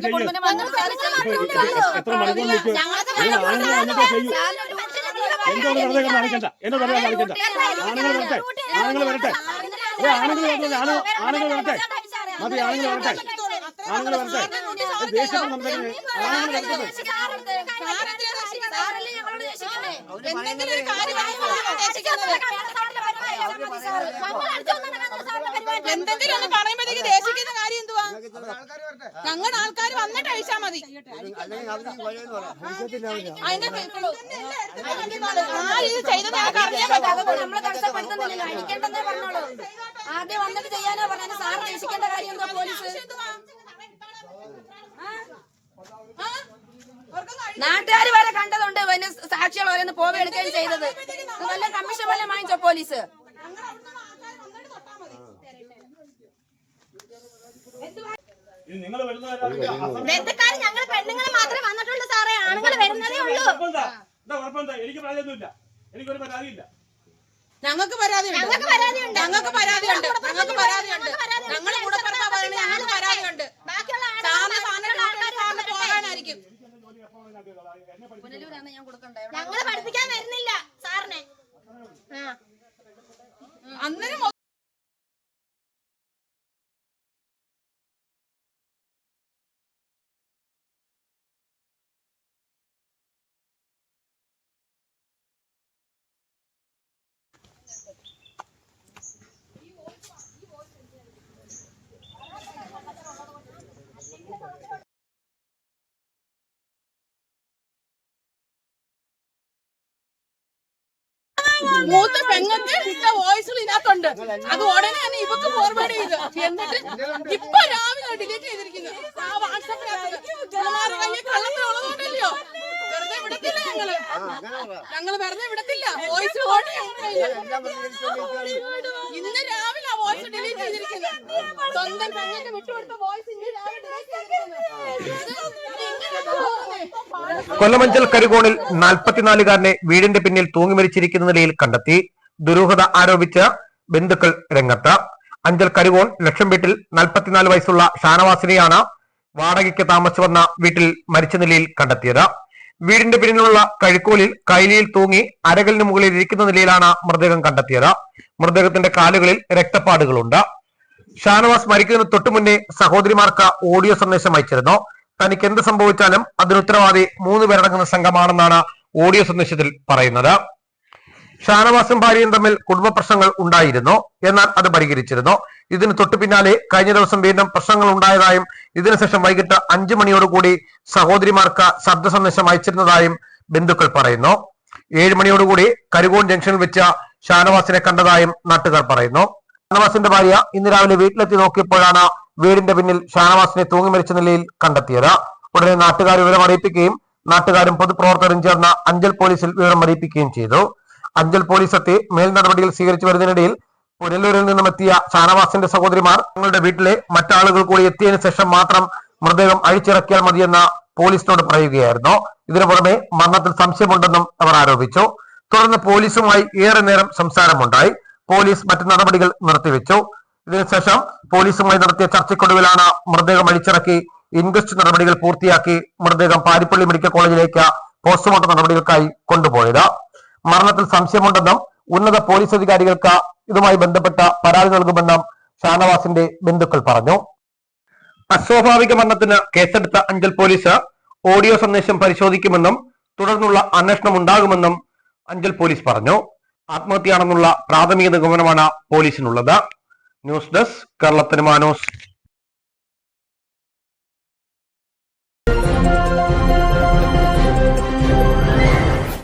എന്റെ കുടുംബത്തിന് വന്ന് എത്ര മണിക്കൂർ നിൽക്കും നിങ്ങൾ ആണുങ്ങൾ വന്നിട്ട് ചെയ്യൂ എന്നോട് വെറുതെ കിടന്ന് കാണിക്കണ്ട എന്നോട് വെറുതെ കാണിക്കണ്ട ആണുങ്ങൾ വരട്ടെ ആണുങ്ങൾ വരട്ടെ ഏ ആണുങ്ങൾ വരട്ടെ ആണു ആണുങ്ങൾ വരട്ടെ മതി ആണുങ്ങൾ വരട്ടെ ആണുങ്ങൾ വരട്ടെ ഏ, ദേഷ്യം സംസാരിക്കണേ ആണുങ്ങൾ വരട്ടെ എന്തെങ്കിലും ഒന്ന് പറയുമ്പോഴത്തേക്ക് ദേശിക്കുന്ന കാര്യം ഞങ്ങളുടെ ആൾക്കാർ വന്നിട്ട് അഴിച്ചാ മതി അതിന്റെ ചെയ്തത് ഞങ്ങൾക്ക് അറിയാൻ പറ്റാതെ നമ്മളെ തടസ്സപ്പെടുത്തുന്നില്ലല്ലോ അഴിക്കേണ്ടെന്നേ പറഞ്ഞോളൂ ആദ്യം വന്നിട്ട് ചെയ്യാനാ പറഞ്ഞത് സാറ് രക്ഷിക്കേണ്ട കാര്യം എന്താ പോലീസ് നാട്ടുകാർ വരെ കണ്ടതുണ്ട് പിന്നെ സാക്ഷികൾ ഓരോന്ന് പോവുകയെടുക്കുകയും ചെയ്തത് നല്ല വല്ല കമ്മീഷൻ വല്ല വാങ്ങിച്ചോ പോലീസ് ബന്ധുക്കാർ ഞങ്ങൾ പെണ്ണുങ്ങൾ മാത്രമേ വന്നിട്ടുള്ളൂ സാറേ. ആണുങ്ങൾ വരുന്നതേ ഉള്ളൂ? എനിക്ക് പരാതിയൊന്നുമില്ല. എനിക്കൊരു പരാതിയില്ല. ഞങ്ങൾക്ക് പരാതിയുണ്ട്. ഞങ്ങൾക്ക് പരാതിയുണ്ട്. ഞങ്ങൾക്ക് പരാതിയുണ്ട്. ഞങ്ങൾക്ക് പരാതിയുണ്ട്. ഞങ്ങൾ കൂടെ പറഞ്ഞ ഞങ്ങൾക്ക് പരാതിയുണ്ട്. ബാക്കിയുള്ള സാറിന് പോകാനായിരിക്കും. പുനലൂരാണ് ഞാൻ കൊടുക്കണ്ടേ ഞങ്ങൾ പഠിപ്പിക്കാൻ വരുന്നില്ല സാറിനെ അന്നേരം മൂത്ത പെങ്ങത്തെ ഇട്ട വോയിസുകൾ ഇതിനകത്തുണ്ട്. അത് ഉടനെ തന്നെ ഇവക്ക് ഫോർവേഡ് ചെയ്ത്. എന്നിട്ട് ഇപ്പൊ രാവിലെ ഡിലീറ്റ് ചെയ്തിരിക്കുന്നു. ആ വാട്സാപ്പിനകത്ത് കള്ളത്തിനുള്ളതുകൊണ്ടല്ലോ വെറുതെ വിടത്തില്ല ഞങ്ങൾ. ഞങ്ങൾ വെറുതെ വിടത്തില്ല. വോയിസ് ഇന്ന് രാവിലെ ആ വോയിസ് ഡിലീറ്റ് ചെയ്തിരിക്കുന്നു. സ്വന്തം പെങ്ങൾക്ക് വിട്ടുകൊടുത്ത വോയിസ് കൊല്ലമഞ്ചൽ കരികോണിൽ നാൽപ്പത്തിനാലുകാരനെ വീടിന്റെ പിന്നിൽ തൂങ്ങി മരിച്ചിരിക്കുന്ന നിലയിൽ കണ്ടെത്തി. ദുരൂഹത ആരോപിച്ച് ബന്ധുക്കൾ രംഗത്ത്. അഞ്ചൽ കരികോൺ ലക്ഷം വീട്ടിൽ നാൽപ്പത്തിനാല് വയസ്സുള്ള ഷാനവാസിനെയാണ് വാടകയ്ക്ക് താമസിച്ചു വന്ന വീട്ടിൽ മരിച്ച നിലയിൽ കണ്ടെത്തിയത്. വീടിന്റെ പിന്നിലുള്ള കഴിക്കോലിൽ കൈലിയിൽ തൂങ്ങി അരകലിന് മുകളിൽ ഇരിക്കുന്ന നിലയിലാണ് മൃതദേഹം കണ്ടെത്തിയത്. മൃതദേഹത്തിന്റെ കാലുകളിൽ രക്തപ്പാടുകളുണ്ട്. ഷാനവാസ് മരിക്കുന്നതിന് തൊട്ടു മുന്നേ സഹോദരിമാർക്ക് ഓഡിയോ സന്ദേശം അയച്ചിരുന്നു. തനിക്ക് എന്ത് സംഭവിച്ചാലും അതിന് ഉത്തരവാദി മൂന്ന് പേരടങ്ങുന്ന സംഘമാണെന്നാണ് ഓഡിയോ സന്ദേശത്തിൽ പറയുന്നത്. ഷാനവാസും ഭാര്യയും തമ്മിൽ കുടുംബ പ്രശ്നങ്ങൾ ഉണ്ടായിരുന്നു. എന്നാൽ അത് പരിഹരിച്ചിരുന്നു. ഇതിന് തൊട്ടു പിന്നാലെ കഴിഞ്ഞ ദിവസം വീണ്ടും പ്രശ്നങ്ങൾ ഉണ്ടായതായും ഇതിനുശേഷം വൈകിട്ട് അഞ്ചു മണിയോടുകൂടി സഹോദരിമാർക്ക് ശബ്ദ സന്ദേശം അയച്ചിരുന്നതായും ബന്ധുക്കൾ പറയുന്നു. ഏഴ് മണിയോടുകൂടി കരുകോൺ ജംഗ്ഷനിൽ വെച്ച ഷാനവാസിനെ കണ്ടതായും നാട്ടുകാർ പറയുന്നു. ഷാനവാസിന്റെ ഭാര്യ ഇന്ന് രാവിലെ വീട്ടിലെത്തി നോക്കിയപ്പോഴാണ് വീടിന്റെ പിന്നിൽ ഷാനവാസിനെ തൂങ്ങി മരിച്ച നിലയിൽ കണ്ടെത്തിയത്. ഉടനെ നാട്ടുകാർ വിവരം അറിയിപ്പിക്കുകയും നാട്ടുകാരും പൊതുപ്രവർത്തകരും ചേർന്ന അഞ്ചൽ പോലീസിൽ വിവരം അറിയിപ്പിക്കുകയും ചെയ്തു. അഞ്ചൽ പോലീസ് എത്തി മേൽ നടപടികൾ സ്വീകരിച്ചു വരുന്നതിനിടയിൽ പുനലൂരിൽ നിന്നും എത്തിയ ഷാനവാസിന്റെ സഹോദരിമാർ തങ്ങളുടെ വീട്ടിലെ മറ്റാളുകൾ കൂടി എത്തിയതിനു ശേഷം മാത്രം മൃതദേഹം അഴിച്ചിറക്കിയാൽ മതിയെന്ന് പോലീസിനോട് പറയുകയായിരുന്നു. ഇതിനു പുറമെ മരണത്തിൽ സംശയമുണ്ടെന്നും അവർ ആരോപിച്ചു. തുടർന്ന് പോലീസുമായി ഏറെ നേരം സംസാരമുണ്ടായി. പോലീസ് മറ്റു നടപടികൾ നിർത്തിവെച്ചു. ഇതിനുശേഷം പോലീസുമായി നടത്തിയ ചർച്ചയ്ക്കൊടുവിലാണ് മൃതദേഹം അഴിച്ചിറക്കി. ഇൻക്വസ്റ്റ് നടപടികൾ പൂർത്തിയാക്കി മൃതദേഹം പാരിപ്പള്ളി മെഡിക്കൽ കോളേജിലേക്ക് പോസ്റ്റ്മോർട്ടം നടപടികൾക്കായി കൊണ്ടുപോയത്. മരണത്തിൽ സംശയമുണ്ടെന്നും ഉന്നത പോലീസ് അധികാരികൾക്ക് ഇതുമായി ബന്ധപ്പെട്ട പരാതി നൽകുമെന്നും ഷാനവാസിന്റെ ബന്ധുക്കൾ പറഞ്ഞു. അസ്വാഭാവിക മരണത്തിന് കേസെടുത്ത അഞ്ചൽ പോലീസ് ഓഡിയോ സന്ദേശം പരിശോധിക്കുമെന്നും തുടർന്നുള്ള അന്വേഷണം ഉണ്ടാകുമെന്നും അഞ്ചൽ പോലീസ് പറഞ്ഞു. ആത്മഹത്യയാണെന്നുള്ള പ്രാഥമിക നിഗമനമാണ് പോലീസിനുള്ളത്. ന്യൂസ് ഡെസ്ക് കേരളത്തിന് മാനോസ്